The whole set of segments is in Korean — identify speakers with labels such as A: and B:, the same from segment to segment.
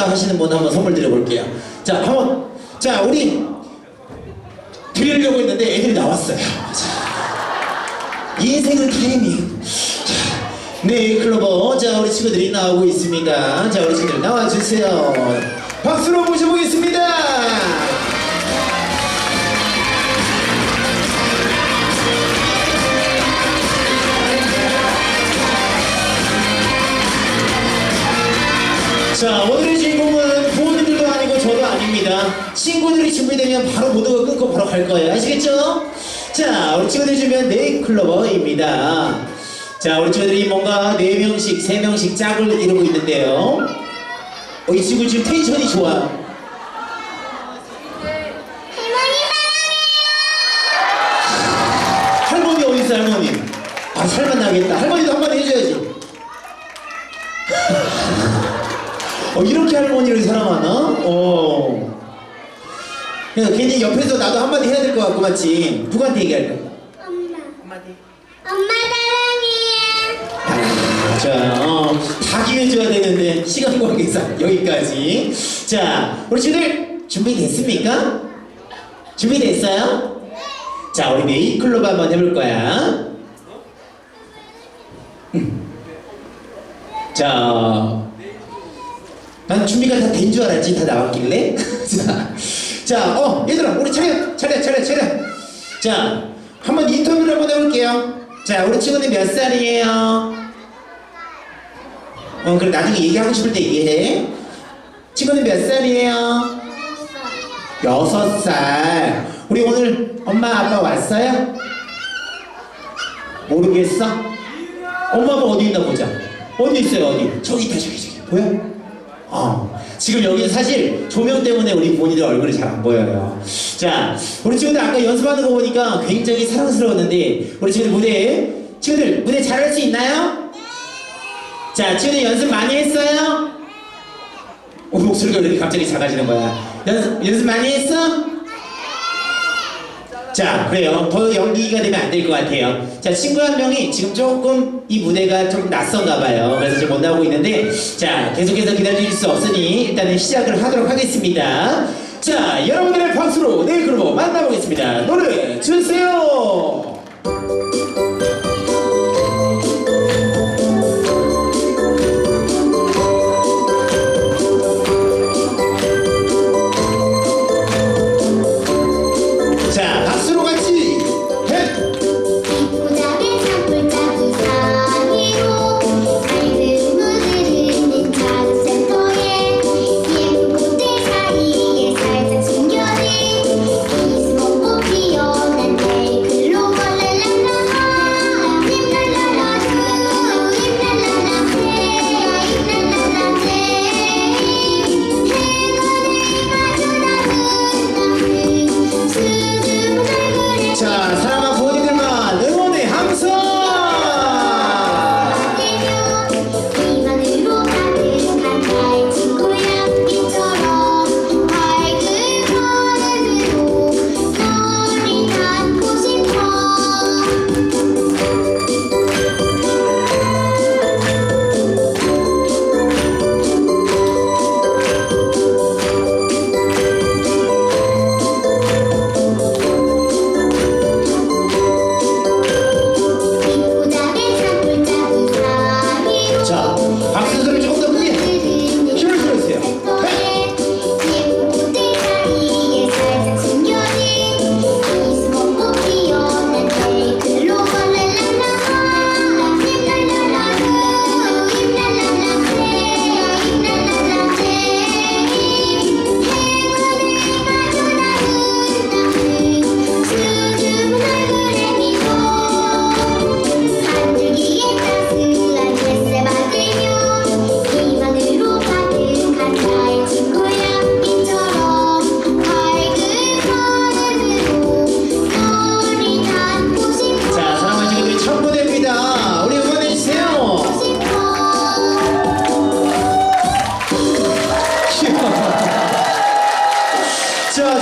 A: 왔다 하시는 분 한번 선물 드려볼게요. 자, 한번 자 우리 드리려고 했는데 애들이 나왔어요. 자, 인생은 타이밍. 자, 네, 클로버. 자, 우리 친구들이 나오고 있습니다. 자, 우리 친구들 나와주세요. 박수로 모셔보겠습니다. 친구들이 준비되면 바로 모두가 끊고 바로 갈 거예요. 아시겠죠? 자, 우리 친구들이 준비한 네이클로버입니다. 자, 우리 친구들이 뭔가 네 명씩 세 명씩 짝을 이루고 있는데요. 어, 이 친구 지금 텐션이 좋아. 할머니 어디 있어, 할머니? 아, 살만 나겠다. 할머니도 한마디 해줘야지. 어, 이렇게 할머니를 사랑하나? 어. 그냥 괜히 옆에서 나도 한마디 해야 될 것 같고, 맞지? 누구한테 얘기할까?
B: 엄마. 엄마 사랑해.
A: 자, 어, 다 기회줘야 되는데, 시간 관계상 여기까지. 자, 우리 친구들 준비됐습니까? 준비됐어요? 자, 우리 네이클로브 한번 해볼 거야. 음. 자, 난 준비가 다 된 줄 알았지, 다 나왔길래. 자, 자, 어, 얘들아, 우리 차려, 차려, 차려, 차려. 자, 한번 인터뷰를 한번 해볼게요. 자, 우리 친구들 몇 살이에요? 어, 그래, 나중에 얘기하고 싶을 때 얘기해. 친구들 몇 살이에요? 여섯 살. 우리 오늘 엄마 아빠 왔어요? 모르겠어? 엄마 아빠 어디 있나 보자. 어디 있어요 어디? 저기 있다 저기 저기 보여? 어. 지금 여기는 사실 조명 때문에 우리 본인들 얼굴이 잘 안 보여요. 자, 우리 친구들 아까 연습하는 거 보니까 굉장히 사랑스러웠는데 우리 친구들 무대 친구들 무대 잘할 수 있나요? 자, 친구들 연습 많이 했어요? 어, 목소리가 왜 이렇게 갑자기 작아지는 거야? 연습 연습 많이 했어? 자, 그래요. 더 연기가 되면 안 될 것 같아요. 자, 친구 한 명이 지금 조금 이 무대가 좀 낯선가 봐요. 그래서 지금 못 나오고 있는데, 자, 계속해서 기다릴 수 없으니 일단은 시작을 하도록 하겠습니다. 자, 여러분들의 박수로 네, 그룹 만나보겠습니다. 노래 주세요!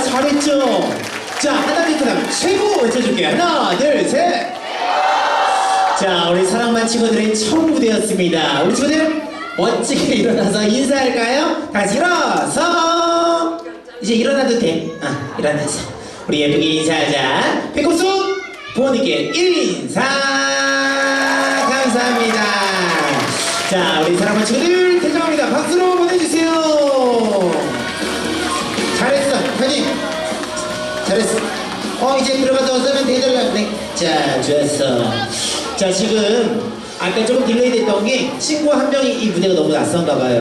A: 잘했죠? 자, 하나 밑으로 최고 외쳐줄게요. 하나, 둘, 셋! 자, 우리 사랑만 친구들의 첫 무대였습니다. 우리 친구들 멋지게 일어나서 인사할까요? 다시 일어서 이제 일어나도 돼 아, 일어나서 우리 예쁘게 인사하자 배꼽손 부모님께 인사 감사합니다 자 우리 사랑하는 친구들 잘했어. 어 이제 들어가서 세멘트 해달라 그래 자 좋았어. 자 지금 아까 조금 딜레이 됐던 게 친구 한 명이 이 무대가 너무 낯선가 봐요